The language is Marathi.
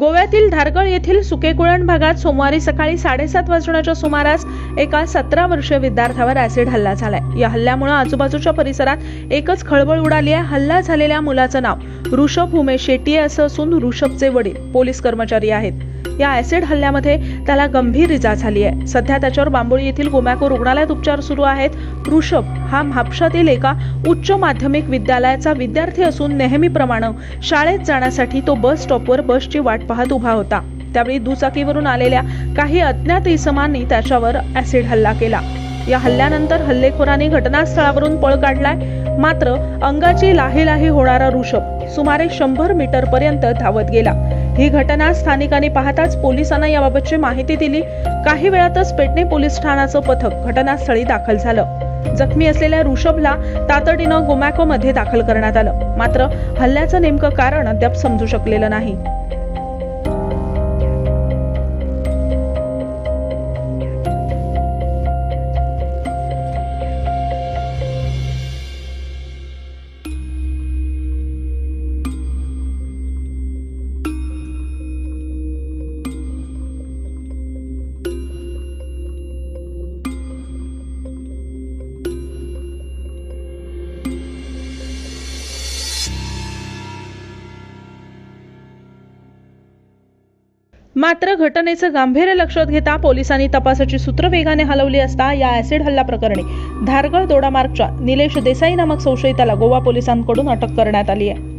गोव्यातील धारगळ येथील सुकेकुळण भागात सोमवारी सकाळी साडेसात वाजण्याच्या सुमारास एका सतरा वर्षीय विद्यार्थ्यावर ऍसिड हल्ला झालाय. या हल्ल्यामुळे आजूबाजूच्या परिसरात एकच खळबळ उडाली आहे. हल्ला झालेल्या मुलाचं नाव ऋषभ उमेश शेट्टी असं असून ऋषभचे वडील पोलीस कर्मचारी आहेत. या ऍसिड हल्ल्यामध्ये त्याला गंभीर इजा झाली आहे. सध्या त्याच्यावर बांबोळी येथील गोमॅको रुग्णालयात उपचार सुरू आहेत. ऋषभ हा म्हापशातील एका उच्च माध्यमिक विद्यालयाचा विद्यार्थी असून नेहमीप्रमाणे शाळेत जाण्यासाठी तो बस स्टॉपवर बसची वाट पाहत उभा होता. त्यावेळी दुचाकीवरून आलेल्या काही अज्ञात इसमांनी त्याच्यावर ऍसिड हल्ला केला. या हल्ल्यानंतर हल्लेखोरांनी घटनास्थळावरून पळ काढलाय. मात्र अंगाची लाही लाही होणारा ऋषभ सुमारे शंभर मीटर पर्यंत धावत गेला. ही घटना स्थानिकांनी पाहताच पोलिसांना याबाबतची माहिती दिली. काही वेळातच पेटणे पोलीस ठाण्याचं पथक घटनास्थळी दाखल झालं. जखमी असलेल्या ऋषभला तातडीनं गोमॅको मध्ये दाखल करण्यात आलं. मात्र हल्ल्याचं नेमकं कारण अद्याप समजू शकलेलं नाही. मात्र घटनेचं गांभीर्य लक्षात घेता पोलिसांनी तपासाची सूत्र वेगाने हलवली असता या ऍसिड हल्ला प्रकरणी धारगळ दोडामार्गच्या निलेश देसाई नामक संशयिताला गोवा पोलिसांकडून अटक करण्यात आली आहे.